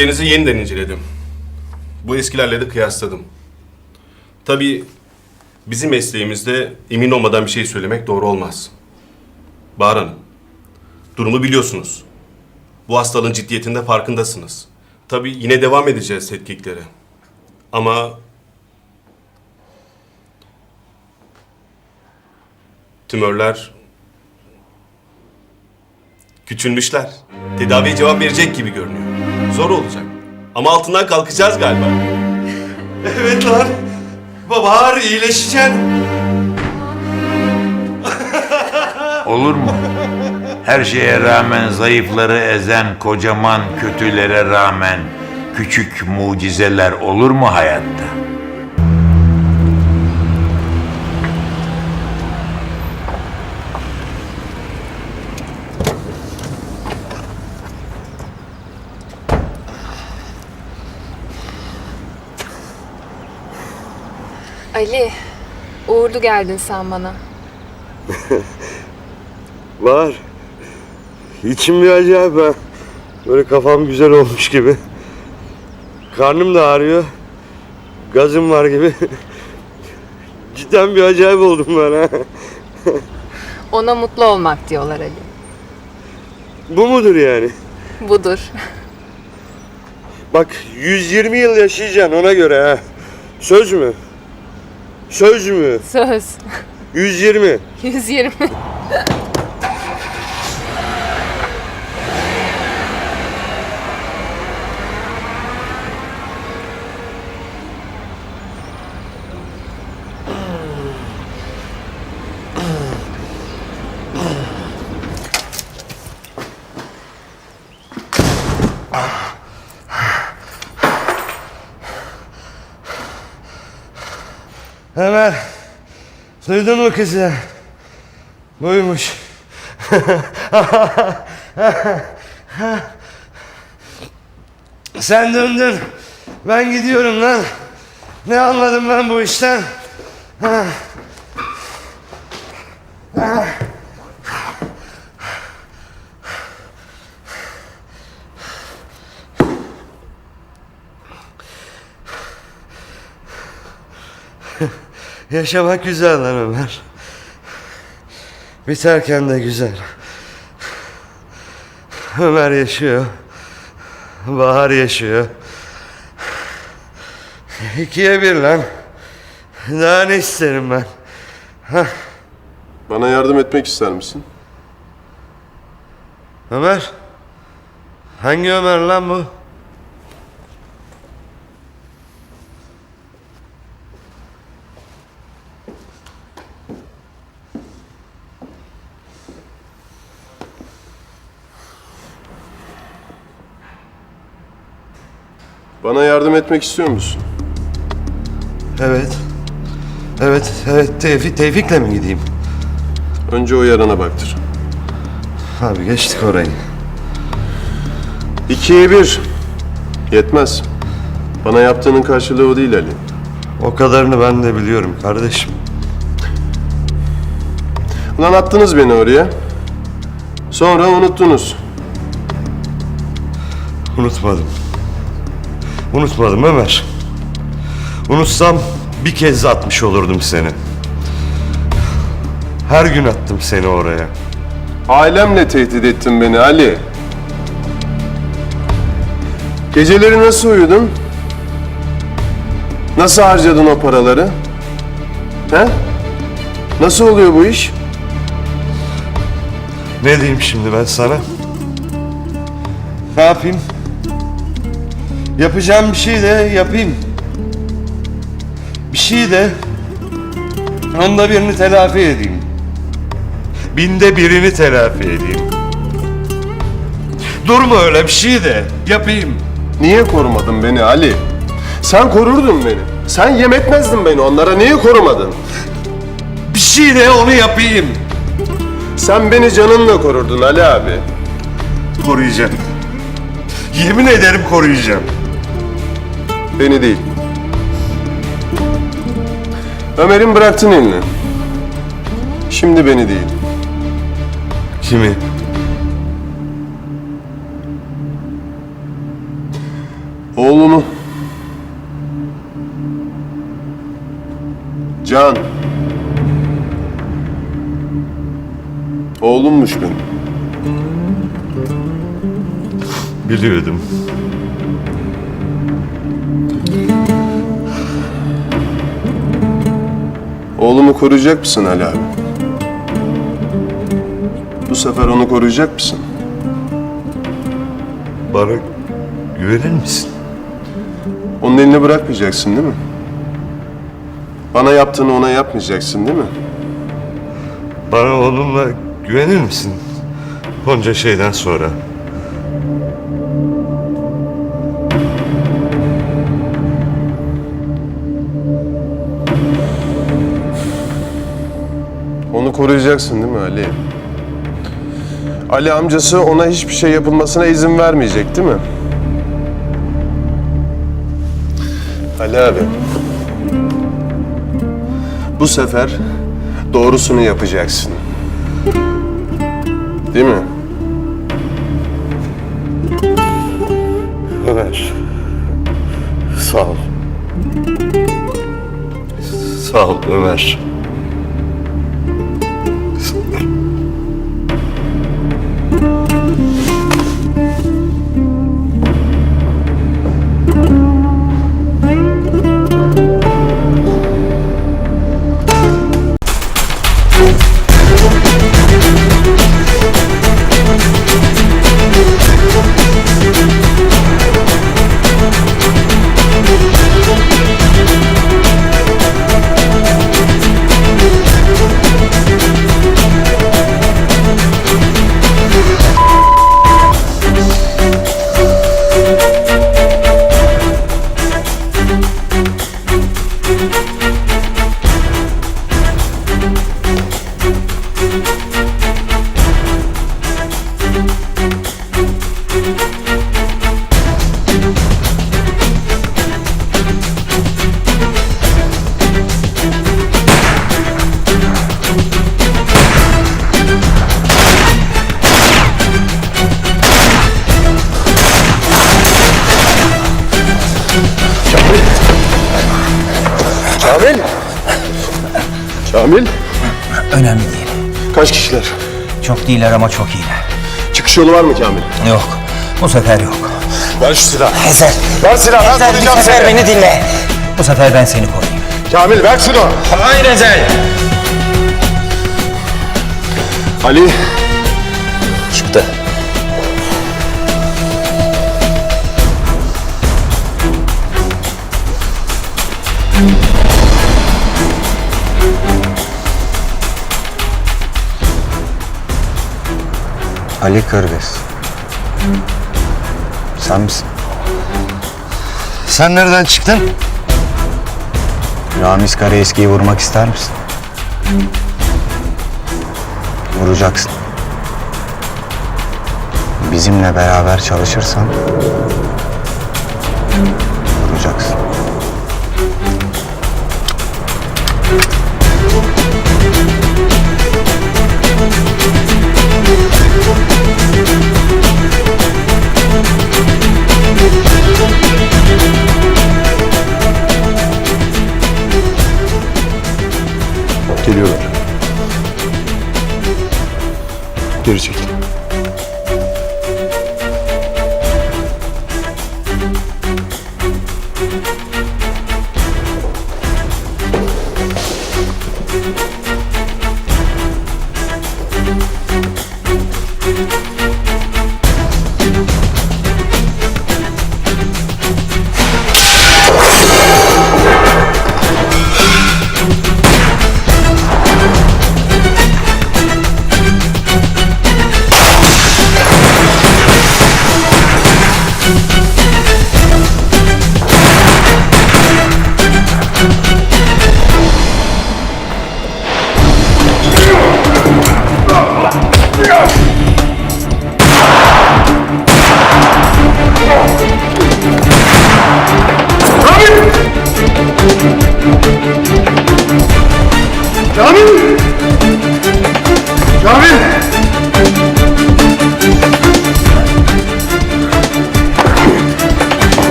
Tetkiklerinizi yeniden inceledim. Bu eskilerle de kıyasladım. Tabii bizim mesleğimizde emin olmadan bir şey söylemek doğru olmaz. Bahar Hanım, durumu biliyorsunuz. Bu hastalığın ciddiyetinde farkındasınız. Tabii yine devam edeceğiz tetkiklere. Ama tümörler küçülmüşler. Tedaviye cevap verecek gibi görünüyor. Zor olacak. Ama altından kalkacağız galiba. Evet lan. Bahar iyileşeceksin. Olur mu? Her şeye rağmen zayıfları ezen kocaman kötülere rağmen küçük mucizeler olur mu hayatta? Ali, uğurlu geldin sen bana. Var. İçim bir acayip ha. Böyle kafam güzel olmuş gibi. Karnım da ağrıyor. Gazım var gibi. Cidden bir acayip oldum ben ha. Ona mutlu olmak diyorlar Ali. Bu mudur yani? Budur. Bak 120 yıl yaşayacaksın ona göre ha. Söz mü? Söz mü? Söz. 120. 120. Hemen. Duydun mu kızı? Buymuş. Sen döndün. Ben gidiyorum lan. Ne anladım ben bu işten? Yaşamak güzel lan Ömer. Biterken de güzel. Ömer yaşıyor. Bahar yaşıyor. İkiye bir lan. Daha ne isterim ben? Bana yardım etmek ister misin? Ömer? Hangi Ömer lan bu? Bana yardım etmek istiyor musun? Evet. Evet, evet. Tevfik, Tevfik'le mi gideyim? Önce o yarana baktır. Abi geçtik orayı. İkiye bir. Yetmez. Bana yaptığının karşılığı o değil Ali. O kadarını ben de biliyorum kardeşim. Ulan attınız beni oraya. Sonra unuttunuz. Unutmadım. Unutmadım Ömer. Unutsam bir kez atmış olurdum seni. Her gün attım seni oraya. Ailemle tehdit ettin beni Ali. Geceleri nasıl uyudun? Nasıl harcadın o paraları? He? Nasıl oluyor bu iş? Ne diyeyim şimdi ben sana? Ne yapayım? Yapacağım bir şey de yapayım. Bir şey de onda birini telafi edeyim. Binde birini telafi edeyim. Durma öyle bir şey de yapayım. Niye korumadın beni Ali? Sen korurdun beni. Sen yem etmezdin beni onlara. Niye korumadın? Bir şey de onu yapayım. Sen beni canınla korurdun Ali abi. Koruyacağım. Yemin ederim koruyacağım. Beni değil. Ömer'in bıraktın elini. Şimdi beni değil. Kimi? Oğlunu. Can. Oğlummuş benim. Biliyordum. Oğlumu koruyacak mısın Ali abi? Bu sefer onu koruyacak mısın? Bana güvenir misin? Onun elini bırakmayacaksın değil mi? Bana yaptığını ona yapmayacaksın değil mi? Bana onunla güvenir misin? Onca şeyden sonra. Koruyacaksın değil mi Ali? Ali amcası ona hiçbir şey yapılmasına izin vermeyecek değil mi? Ali abi. Bu sefer doğrusunu yapacaksın. Değil mi? Ömer. Sağ ol. Sağ ol Ömer. Değiller ama çok iyiler. Çıkış yolu var mı Kamil? Yok. Bu sefer yok. Ver şu silahı. Ezel. Ver silahı ben Ezel bir sefer seni. beni dinle. Bu sefer ben seni koruyayım. Kamil ver şunu. Hayır Ezel. Ali Ali Kırgız. Sen misin? Sen nereden çıktın? Ramiz Karaeski'yi vurmak ister misin? Vuracaksın. Bizimle beraber çalışırsan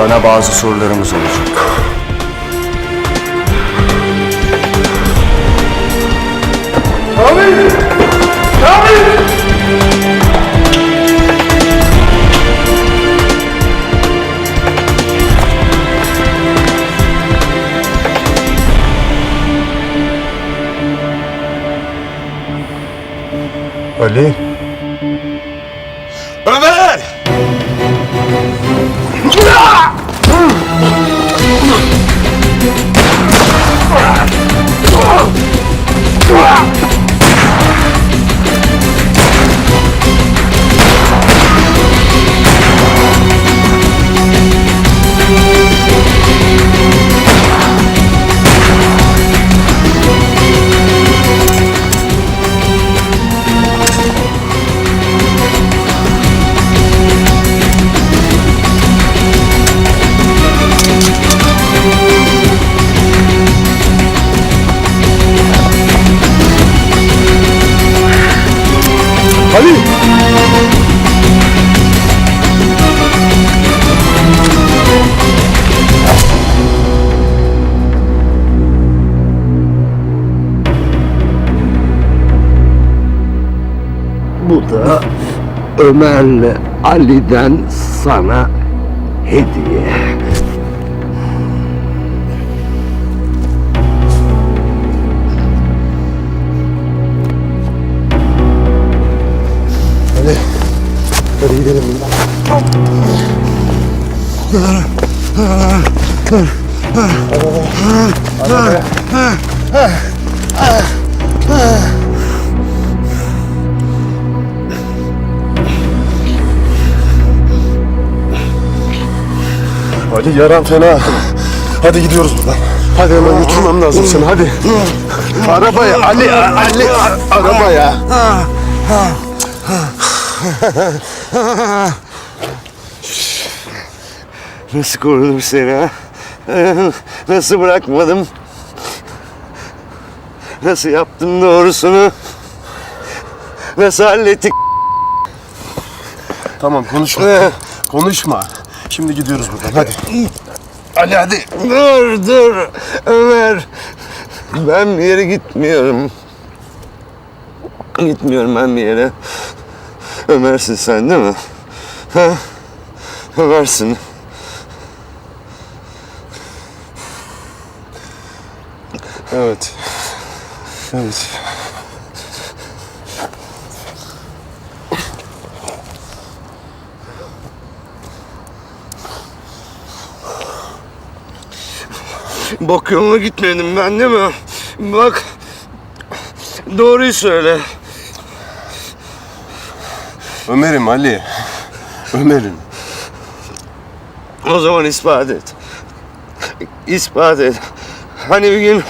Sana bazı sorularımız olacak. Ali. Ömer! Ömer'le Ali'den sana hediye. Hadi gidelim. Ali yaran fena. Hadi gidiyoruz buradan. Hadi hemen götürmem lazım seni hadi. Arabaya Ali Ali arabaya. Nasıl korudum seni ha? Nasıl bırakmadım? Nasıl yaptım doğrusunu? Nasıl hallettik? Tamam konuşma. konuşma. Şimdi gidiyoruz buradan. Hadi. Ali hadi. Dur dur Ömer. Ben bir yere gitmiyorum. Gitmiyorum ben bir yere. Ömer'sin sen değil mi? Ha? Ömer'sin. Evet. Evet. Bok yoluna gitmedim ben değil mi? Bak. Doğruyu söyle. Ömer'im Ali. Ömer'im. O zaman ispat et. İspat et. Hani bir gün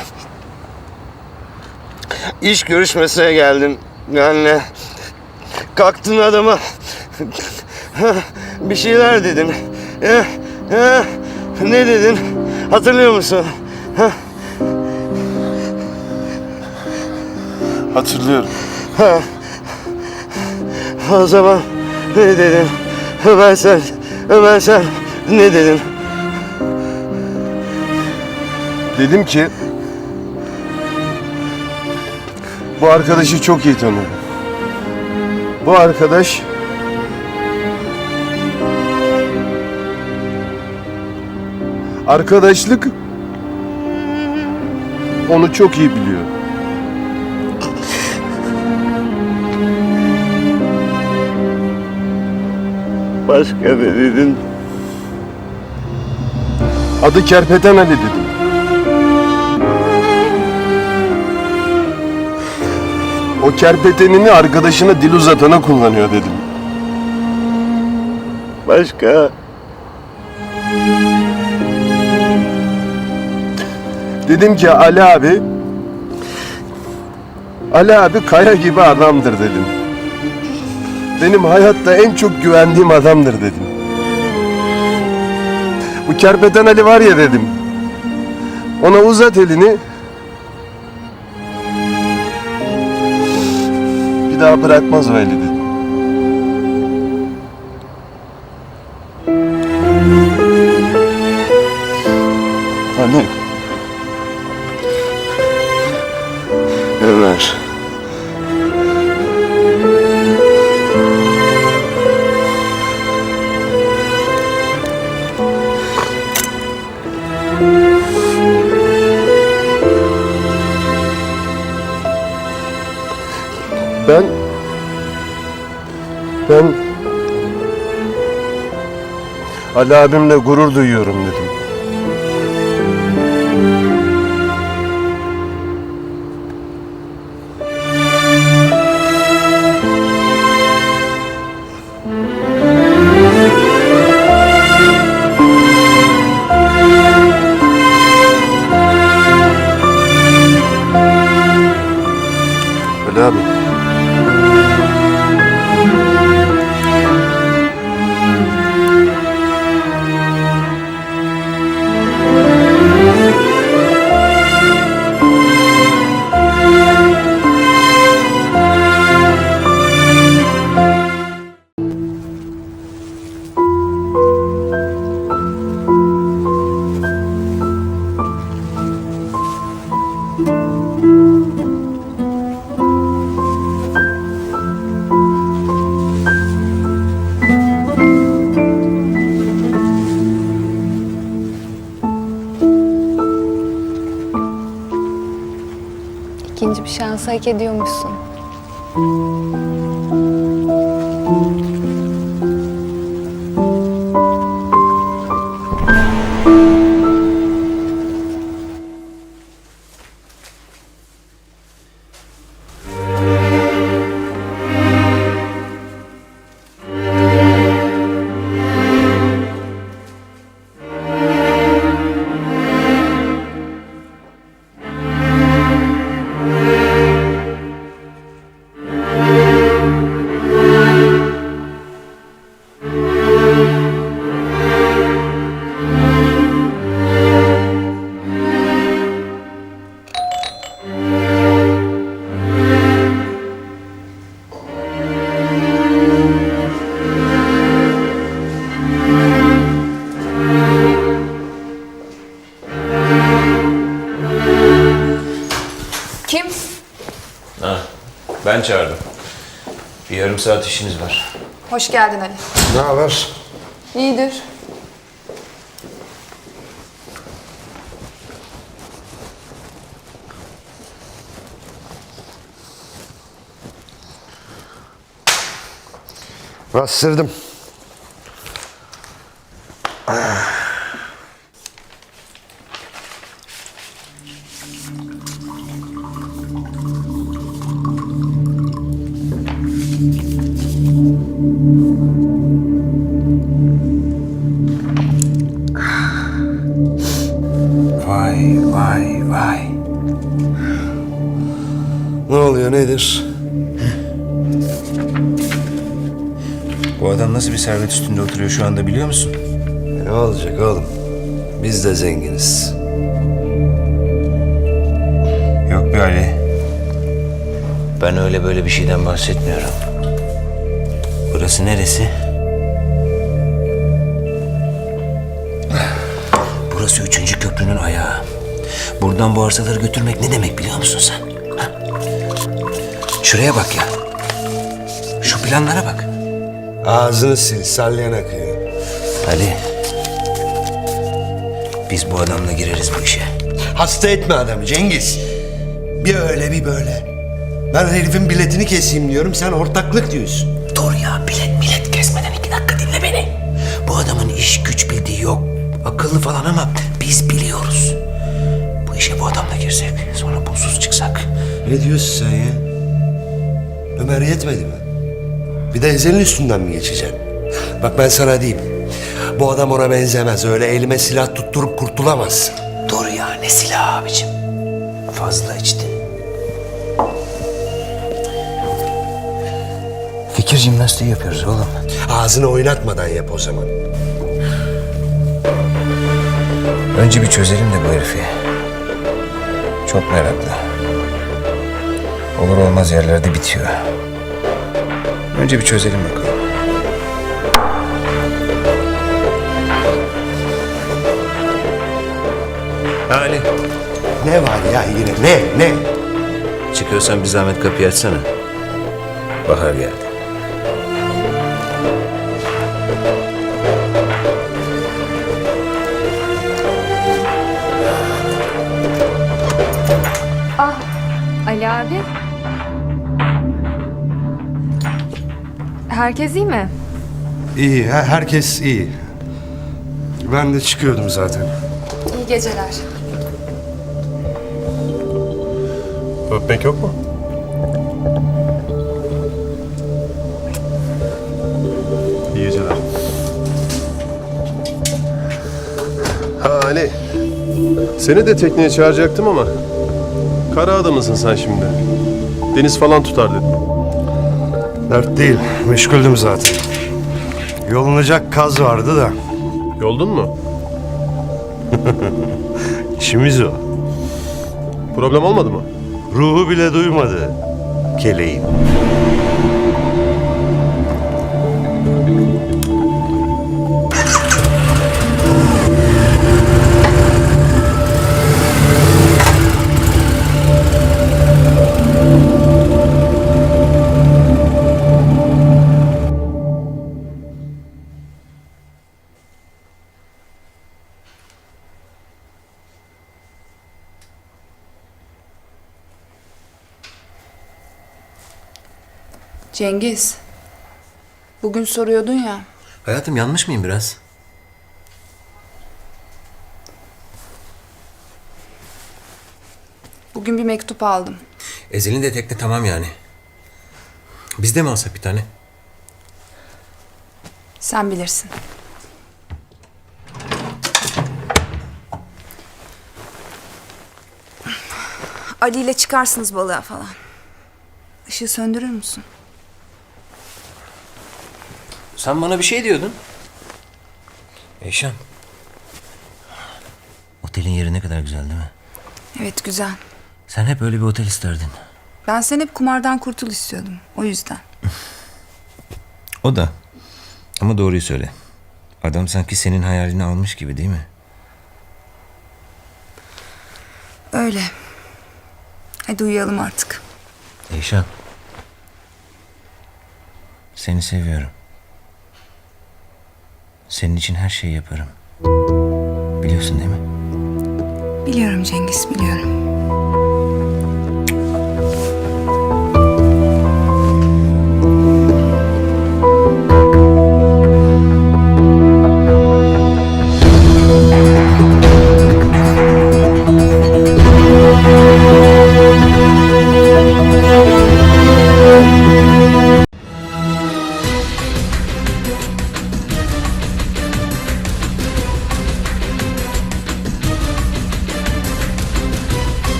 iş görüşmesine geldin benle. Kalktın adama bir şeyler dedin. Eh, eh, ne dedin? Hatırlıyor musun? Hatırlıyorum. O zaman ne dedin? Ömer sen, Ömer sen ne dedin? Dedim ki bu arkadaşı çok iyi tanıyorum. Bu arkadaş arkadaşlık onu çok iyi biliyor. Başka ne dedin? Adı Kerpeten Ali dedim. O kerpetenini arkadaşına dil uzatana kullanıyor dedim. Başka? Dedim ki Ali abi Ali abi kaya gibi adamdır dedim. Benim hayatta en çok güvendiğim adamdır dedim. Bu kerpeten Ali var ya dedim. Ona uzat elini. Bir daha bırakmaz o eli dedim. Anne. Ben... Ben... Ali abimle gurur duyuyorum dedim. Şansı hak ediyormuşsun. Saat işiniz var. Hoş geldin Ali. Ne haber? İyidir. Bastırdım. Nasıl bir servet üstünde oturuyor şu anda biliyor musun? Ne olacak oğlum? Biz de zenginiz. Yok be Ali. Ben öyle böyle bir şeyden bahsetmiyorum. Burası neresi? Burası üçüncü köprünün ayağı. Buradan bu arsaları götürmek ne demek biliyor musun sen? Ha? Şuraya bak ya. Şu planlara bak. Ağzını sil, salyan akıyor. Ali. Biz bu adamla gireriz bu işe. Hasta etme adamı Cengiz. Bir öyle bir böyle. Ben herifin biletini keseyim diyorum, sen ortaklık diyorsun. Dur ya bilet millet kesmeden iki dakika dinle beni. Bu adamın iş güç bildiği yok. Akıllı falan ama biz biliyoruz. Bu işe bu adamla girsek sonra bulsuz çıksak. Ne diyorsun sen ya? Ömer yetmedi mi? Bir de Ezel'in üstünden mi geçeceksin? Bak ben sana diyeyim. Bu adam ona benzemez. Öyle elime silah tutturup kurtulamazsın. Dur ya ne silah abicim. Fazla içtin. Fikir jimnastiği yapıyoruz oğlum. Ağzını oynatmadan yap o zaman. Önce bir çözelim de bu herifi. Çok meraklı. Olur olmaz yerlerde bitiyor. Önce bir çözelim bakalım. Ali. Ne var ya yine ne ne? Çıkıyorsan bir zahmet kapıyı açsana. Bahar geldi. Ali abi. Herkes iyi mi? İyi, he- herkes iyi. Ben de çıkıyordum zaten. İyi geceler. Öpmek yok mu? İyi geceler. Ha Ali. Seni de tekneye çağıracaktım ama kara adamısın sen şimdi. Deniz falan tutar dedim. Dert değil, meşguldüm zaten. Yolunacak kaz vardı da, Yoldun mu? işimiz o. Problem olmadı mı? Ruhu bile duymadı. Keleğin. Cengiz. Bugün soruyordun ya. Hayatım yanlış mıyım biraz? Bugün bir mektup aldım. Ezel'in de tekne tamam yani. Biz de mi alsak bir tane? Sen bilirsin. Ali ile çıkarsınız balığa falan. Işığı söndürür müsün? Sen bana bir şey diyordun. Eyşan. Otelin yeri ne kadar güzel değil mi? Evet güzel. Sen hep öyle bir otel isterdin. Ben sen hep kumardan kurtul istiyordum. O yüzden. O da. Ama doğruyu söyle. Adam sanki senin hayalini almış gibi değil mi? Öyle. Hadi uyuyalım artık. Eyşan. Seni seviyorum. Senin için her şeyi yaparım. Biliyorsun değil mi? Biliyorum Cengiz biliyorum.